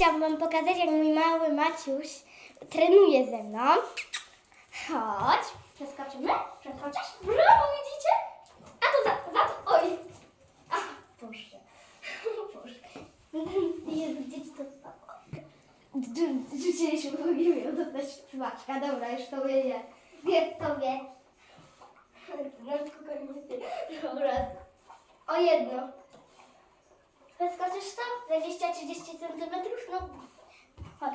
Chciałabym wam pokazać, jak mój mały Maciuś trenuje ze mną. Chodź, przeskoczymy? Przeskoczysz? Brawo, widzicie? A to za, za to, oj. Ach, Boże. Boże. Jezu, dzieci to spadło. Rzuciliśmy w ogóle do też smaczka. Dobra, już to wie. Wie, to wie. Dobra. O jedno. Przeskoczysz to? 20-30 cm? No. Chodź.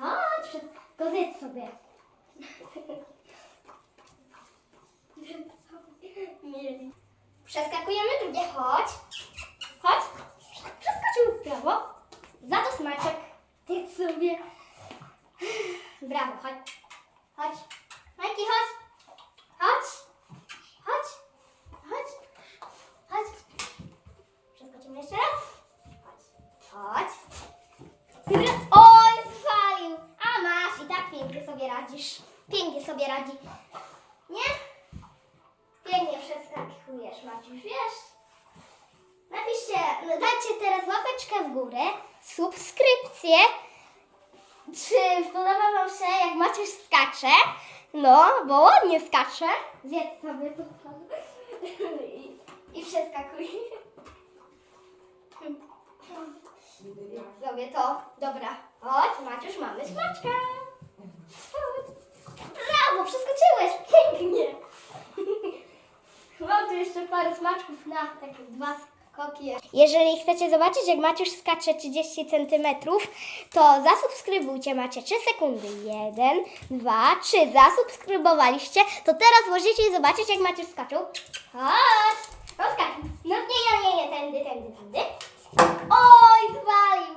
Chodź, wszystko zjedz sobie. Przeskakujemy drugie, chodź. Chodź. Przeskoczył w prawo. Za to smaczek. Zjedz sobie. Brawo. Chodź. Majki, chodź. Chodź. Chodź. Chodź. Chodź. Przeskoczymy jeszcze raz. Chodź. Chodź. Oj, zwalił. A masz, i tak pięknie sobie radzisz. Pięknie sobie radzi. Nie? Pięknie przeskakujesz, Maciuś, wiesz? Napiszcie, no dajcie teraz łapeczkę w górę, subskrypcję. Czy podoba Wam się, jak Maciuś skacze? No, bo ładnie skacze. Zjedz sobie to. I, i przeskakuj. Zrobię to. Dobra. Chodź, Maciuś, mamy smaczka. Chodź. Brawo, przeskoczyłeś. Pięknie. Mam tu jeszcze parę smaczków na takie dwa skoki. Jeżeli chcecie zobaczyć, jak Maciuś skacze 30 cm, to zasubskrybujcie, macie 3 sekundy. 1, 2, 3. Zasubskrybowaliście, to teraz możecie zobaczyć, jak Maciuś skaczył. Chodź, rozskakuj. No nie, nie, nie, nie, tędy, tędy, tędy. Oj, zwalił.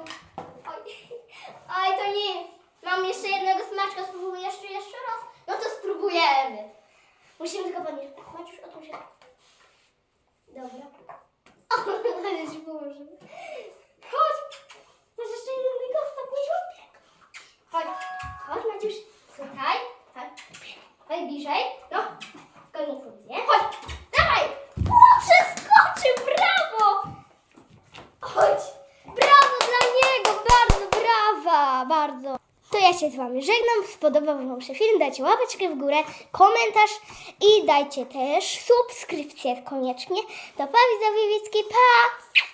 Oj, oj, to nic. Mam jeszcze jednego smaczka, spróbuję jeszcze, jeszcze raz. No to spróbujemy. Musimy tylko podnieść. Maciuś, otóż się. Dobra. O, ale ci położymy. Ja się z Wami żegnam. Spodobał Wam się film. Dajcie łapeczkę w górę, komentarz i dajcie też subskrypcję koniecznie. Do Pawi Zawiewicki. Pa!